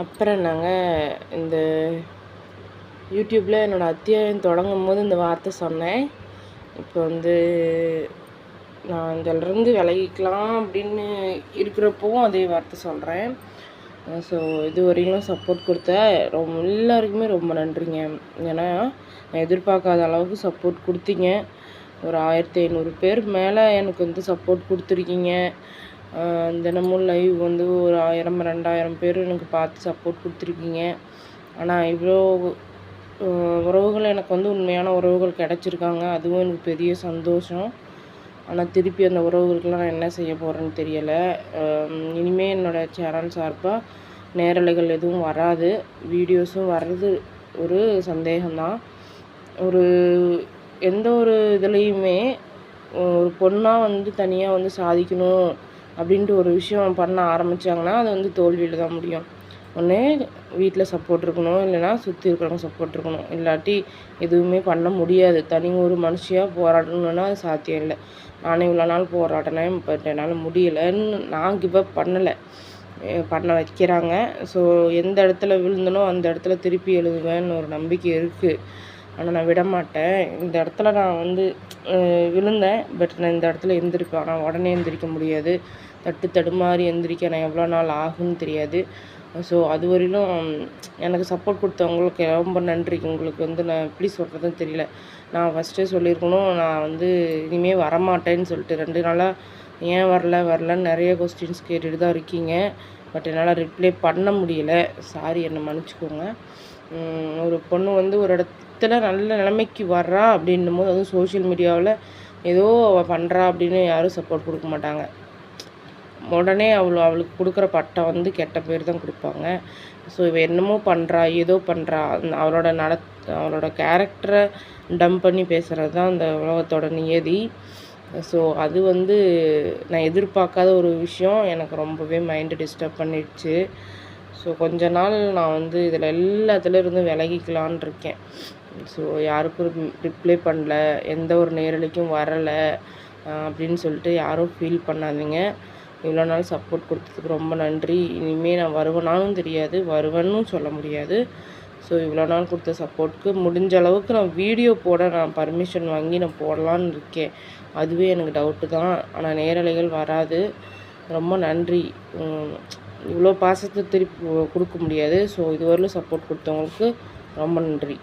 அப்புறம் நாங்கள் இந்த யூடியூப்பில் என்னோடய அத்தியாயம் தொடங்கும் போது இந்த வார்த்தை சொன்னேன். இப்போ வந்து நான் இதிலிருந்து விலகிக்கலாம் அப்படின்னு இருக்கிறப்பவும் அதே வார்த்தை சொல்கிறேன் ஸோ இது வரையிலும் சப்போர்ட் கொடுத்த ரொம்ப எல்லாருக்குமே ரொம்ப நன்றிங்க. ஏன்னா நான் எதிர்பார்க்காத அளவுக்கு சப்போர்ட் கொடுத்தீங்க. ஒரு ஆயிரத்தி ஐநூறு பேர் மேலே எனக்கு வந்து சப்போர்ட் கொடுத்துருக்கீங்க. தினமும் லைவ் வந்து ஒரு ஆயிரம் ரெண்டாயிரம் பேர் எனக்கு பார்த்து சப்போர்ட் கொடுத்துருக்கீங்க. ஆனால் இவ்வளோ உறவுகள் எனக்கு வந்து உண்மையான உறவுகள் கிடச்சிருக்காங்க. அதுவும் எனக்கு பெரிய சந்தோஷம். ஆனால் திருப்பி அந்த உறவுகளுக்கெலாம் நான் என்ன செய்ய போகிறேன்னு தெரியலை. இனிமேல் என்னோடய சேனல் சார்பாக நேரலைகள் எதுவும் வராது. வீடியோஸும் வர்றது ஒரு சந்தேகம்தான். ஒரு எந்த ஒரு இதுலேயுமே ஒரு பொண்ணாக வந்து தனியாக வந்து சாதிக்கணும் அப்படின்ட்டு ஒரு விஷயம் பண்ண ஆரம்பித்தாங்கன்னா அது வந்து தோல்வியில் தான் முடியும். ஒன்று வீட்டில் சப்போர்ட் இருக்கணும் இல்லைனா சுற்றி இருக்கிறவங்க சப்போர்ட் இருக்கணும். இல்லாட்டி எதுவுமே பண்ண முடியாது. தனி ஒரு மனுஷியாக போராடணுன்னா அது சாத்தியம் இல்லை. நானே இவ்வளோ நாள் போராடினேன் பட் என்னால் முடியலைன்னு நான் கிவ் அப் பண்ணலை. பண்ண வைக்கிறாங்க. ஸோ எந்த இடத்துல விழுந்தனோ அந்த இடத்துல திருப்பி எழுதுவேன்னு ஒரு நம்பிக்கை இருக்குது ஆனால் நான் விட மாட்டேன் இந்த இடத்துல நான் வந்து விழுந்தேன். பட் நான் இந்த இடத்துல எழுந்திருப்பேன் ஆனால் உடனே எழுந்திரிக்க முடியாது. தட்டு தடுமாறி எந்திரிக்க நான் எவ்வளோ நாள் ஆகும்னு தெரியாது. ஸோ அது வரையிலும் எனக்கு சப்போர்ட் கொடுத்தவங்களுக்கு ரொம்ப நன்றி. உங்களுக்கு வந்து நான் எப்படி சொல்கிறதுன்னு தெரியல. நான் ஃபஸ்ட்டே சொல்லியிருக்கணும். நான் வந்து இனிமேல் வரமாட்டேன்னு சொல்லிட்டு ரெண்டு நாளாக ஏன் வரல? வரலன்னு நிறைய கொஸ்டின்ஸ் கேட்டுட்டு தான் இருக்கீங்க. பட் என்னால் ரிப்ளை பண்ண முடியல. சாரி என்னை மன்னிச்சிக்கோங்க. ஒரு பொண்ணு வந்து ஒரு இடத்துல நல்ல நிலைமைக்கு வர்றா அப்படின்னும் போது அதுவும் சோஷியல் மீடியாவில் ஏதோ அவள் பண்ணுறா அப்படின்னு யாரும் சப்போர்ட் கொடுக்க மாட்டாங்க. உடனே அவ்வளோ அவளுக்கு கொடுக்குற பட்டம் வந்து கெட்ட பேர் தான் கொடுப்பாங்க. ஸோ இவள் என்னமோ பண்ணுறா ஏதோ பண்ணுறா அவளோட நட அவளோட கேரக்டரை டம்ப் பண்ணி பேசுகிறது தான் அந்த உலகத்தோட நியதி. ஸோ அது வந்து நான் எதிர்பார்க்காத ஒரு விஷயம். எனக்கு ரொம்பவே மைண்டு டிஸ்டர்ப் பண்ணிடுச்சு. ஸோ கொஞ்ச நாள் நான் வந்து இதில் எல்லாத்துலேருந்தும் விலகிக்கலான் இருக்கேன். ஸோ யாருக்கும் ரிப்ளை பண்ணல. எந்த ஒரு நேரலைக்கும் வரலை. அப்படின்னு சொல்லிட்டு யாரும் ஃபீல் பண்ணாதீங்க. இவ்வளோ நாள் சப்போர்ட் கொடுத்ததுக்கு ரொம்ப நன்றி. இனிமேல் நான் வருவேனாலும் தெரியாது. வருவேன்னு சொல்ல முடியாது. ஸோ இவ்வளோ நாள் கொடுத்த சப்போர்ட்டுக்கு முடிஞ்ச அளவுக்கு நான் வீடியோ போட நான் பர்மிஷன் வாங்கி நான் போடலான்னு இருக்கேன். அதுவே எனக்கு டவுட்டு தான். ஆனால் நேரலைகள் வராது. ரொம்ப நன்றி. இவ்வளோ பாசத்தை திருப்பி கொடுக்க முடியாது. ஸோ இதுவரையிலும் சப்போர்ட் கொடுத்தவங்களுக்கு ரொம்ப நன்றி.